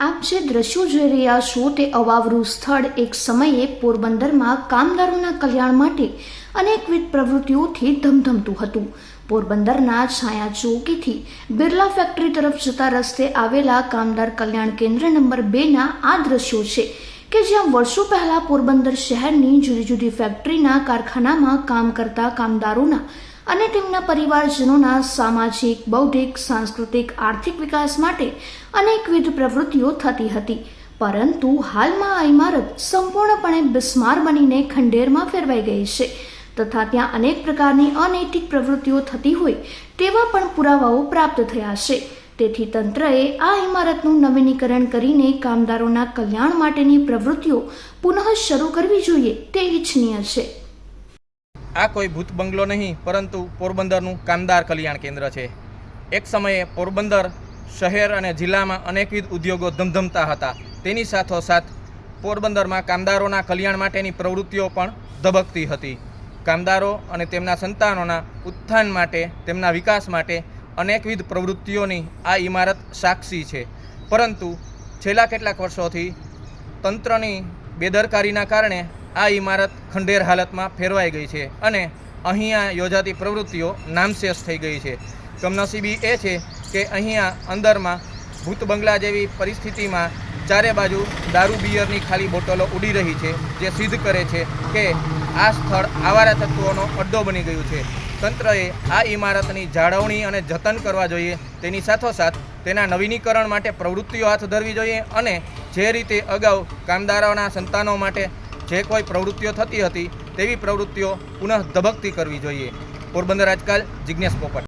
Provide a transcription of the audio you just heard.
આપ જે દ્રશ્યો જોઈ રહ્યા છો તે અવાવરું સ્થળ એક સમયે પોરબંદરમાં કામદારોના કલ્યાણ માટે અનેકવિધ પ્રવૃત્તિઓથી ધમધમતું હતું. પોરબંદરના છાયા ચોકીથી બિરલા ફેક્ટરી તરફ જતા રસ્તે આવેલા કામદાર કલ્યાણ કેન્દ્ર નંબર બેના આ દ્રશ્યો છે કે જ્યાં વર્ષો પહેલા પોરબંદર શહેરની જુદી જુદી ફેક્ટરીના કારખાનામાં કામ કરતા કામદારોના અને તેમના પરિવારજનોના સામાજિક, બૌદ્ધિક, સાંસ્કૃતિક, આર્થિક વિકાસ માટે અનેકવિધ પ્રવૃત્તિઓ થતી હતી. પરંતુ હાલમાં આ ઇમારત સંપૂર્ણપણે બિસ્માર બનીને ખંડેરમાં ફેરવાઈ ગઈ છે. તથા ત્યાં અનેક પ્રકારની અનૈતિક પ્રવૃત્તિઓ થતી હોય તેવા પણ પુરાવાઓ પ્રાપ્ત થયા છે. તેથી તંત્રએ આ ઇમારતનું નવીનીકરણ કરીને કામદારોના કલ્યાણ માટેની પ્રવૃત્તિઓ પુનઃ શરૂ કરવી જોઈએ તે ઈચ્છનીય છે. આ કોઈ ભૂત બંગલો નહીં, પરંતુ પોરબંદરનું કામદાર કલ્યાણ કેન્દ્ર છે. એક સમયે પોરબંદર શહેર અને જિલ્લામાં અનેકવિધ ઉદ્યોગો ધમધમતા હતા. તેની સાથોસાથ પોરબંદરમાં કામદારોના કલ્યાણ માટેની પ્રવૃત્તિઓ પણ ધબકતી હતી. કામદારો અને તેમના સંતાનોના ઉત્થાન માટે, તેમના વિકાસ માટે અનેકવિધ પ્રવૃત્તિઓની આ ઇમારત સાક્ષી છે. પરંતુ છેલ્લા કેટલાક વર્ષોથી તંત્રની બેદરકારીના કારણે આ ઇમારત ખંડેર હાલતમાં ફેરવાઈ ગઈ છે અને અહીંયા યોજાતી પ્રવૃત્તિઓ નામશેષ થઈ ગઈ છે. કમનસીબી એ છે કે અહીંયા અંદરમાં ભૂત બંગલા જેવી પરિસ્થિતિમાં ચારે બાજુ દારૂ બિયરની ખાલી બોટલો ઉડી રહી છે, જે સિદ્ધ કરે છે કે આ સ્થળ આવારા તત્વોનો અડ્ડો બની ગયું છે. તંત્રએ આ ઇમારતની જાળવણી અને જતન કરવા જોઈએ, તેની સાથોસાથ તેના નવીનીકરણ માટે પ્રવૃત્તિઓ હાથ ધરવી જોઈએ અને જે રીતે અગાઉ કામદારોના સંતાનો માટે જે કોઈ પ્રવૃત્તિઓ થતી હતી તેવી પ્રવૃત્તિઓ પુનઃ ધબકતી કરવી જોઈએ. પોરબંદર આજકાલ જિજ્ઞેશ પોપટ.